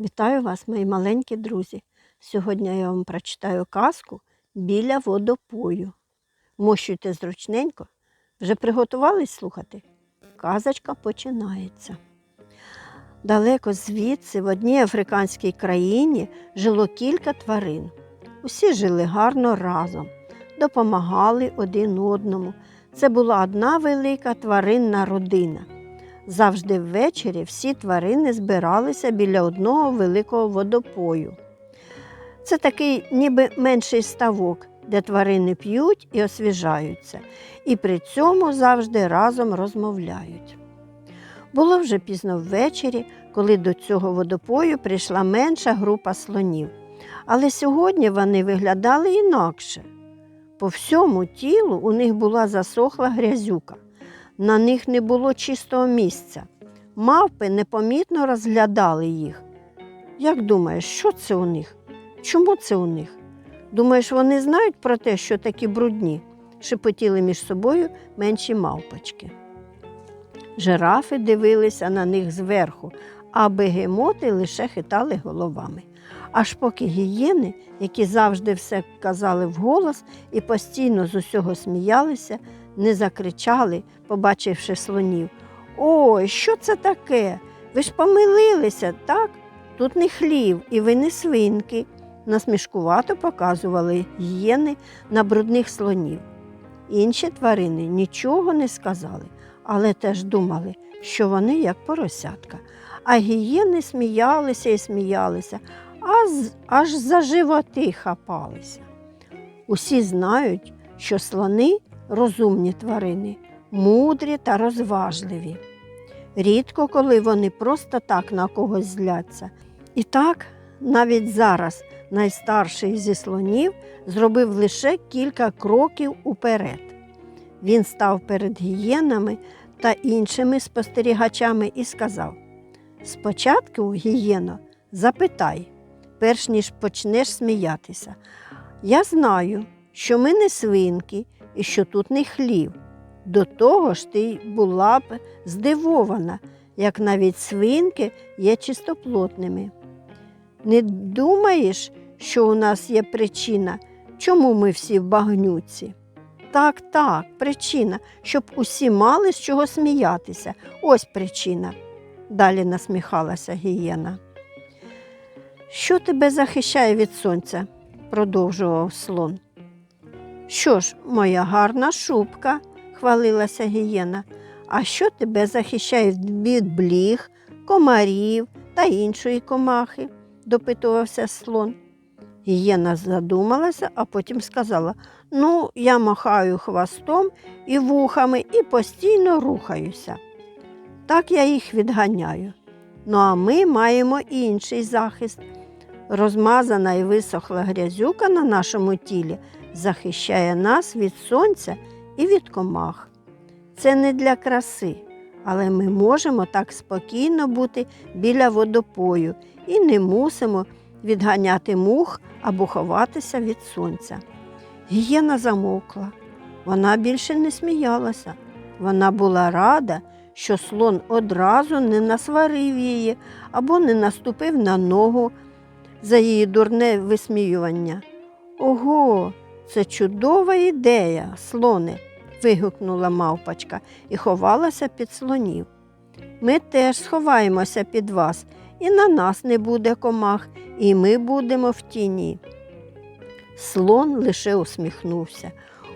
Вітаю вас, мої маленькі друзі. Сьогодні я вам прочитаю казку біля водопою. Мощуйте зручненько. Вже приготувались слухати? Казочка починається. Далеко звідси, в одній африканській країні, жило кілька тварин. Усі жили гарно разом, допомагали один одному. Це була одна велика тваринна родина. Завжди ввечері всі тварини збиралися біля одного великого водопою. Це такий ніби менший ставок, де тварини п'ють і освіжаються, і при цьому завжди разом розмовляють. Було вже пізно ввечері, коли до цього водопою прийшла менша група слонів. Але сьогодні вони виглядали інакше. По всьому тілу у них була засохла грязюка. На них не було чистого місця. Мавпи непомітно розглядали їх. Як думаєш, що це у них? Чому це у них? Думаєш, вони знають про те, що такі брудні? шепотіли між собою менші мавпочки. Жирафи дивилися на них зверху, а бегемоти лише хитали головами. Аж поки гієни, які завжди все казали вголос і постійно з усього сміялися, не закричали, побачивши слонів. Ой, що це таке? Ви ж помилилися, так? Тут не хлів і ви не свинки. Насмішкувато показували гієни на брудних слонів. Інші тварини нічого не сказали, але теж думали, що вони як поросятка. А гієни сміялися і сміялися, аж, аж за животи хапалися. Усі знають, що слони розумні тварини, мудрі та розважливі. Рідко коли вони просто так на когось зляться. І так, навіть зараз найстарший зі слонів зробив лише кілька кроків уперед. Він став перед гієнами та іншими спостерігачами і сказав: Спочатку, гієно, запитай, перш ніж почнеш сміятися. Я знаю, що ми не свинки і що тут не хлів. До того ж ти була б здивована, як навіть свинки є чистоплотними. Не думаєш, що у нас є причина, чому ми всі в багнюці? Так, так, причина, щоб усі мали з чого сміятися. Ось причина, далі насміхалася гієна. Що тебе захищає від сонця? продовжував слон. Що ж, моя гарна шубка, хвалилася гієна. А що тебе захищає від бліг, комарів та іншої комахи? допитувався слон. Гієна задумалася, а потім сказала Ну, я махаю хвостом і вухами і постійно рухаюся. Так я їх відганяю. Ну, а ми маємо інший захист. Розмазана і висохла грязюка на нашому тілі захищає нас від сонця і від комах. Це не для краси, але ми можемо так спокійно бути біля водопою і не мусимо відганяти мух або ховатися від сонця. Гієна замовкла. Вона більше не сміялася. Вона була рада, що слон одразу не насварив її або не наступив на ногу за її дурне висміювання. Ого, це чудова ідея, слоне, вигукнула мавпочка і ховалася під слонів. Ми теж сховаємося під вас, і на нас не буде комах, і ми будемо в тіні. Слон лише усміхнувся.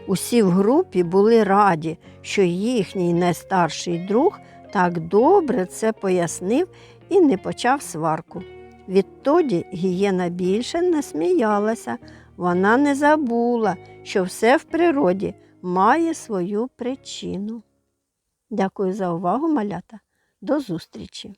Усі в групі були раді, що їхній найстарший друг так добре це пояснив і не почав сварку. Відтоді гієна більше не сміялася, вона не забула, що все в природі має свою причину. Дякую за увагу, малята. До зустрічі!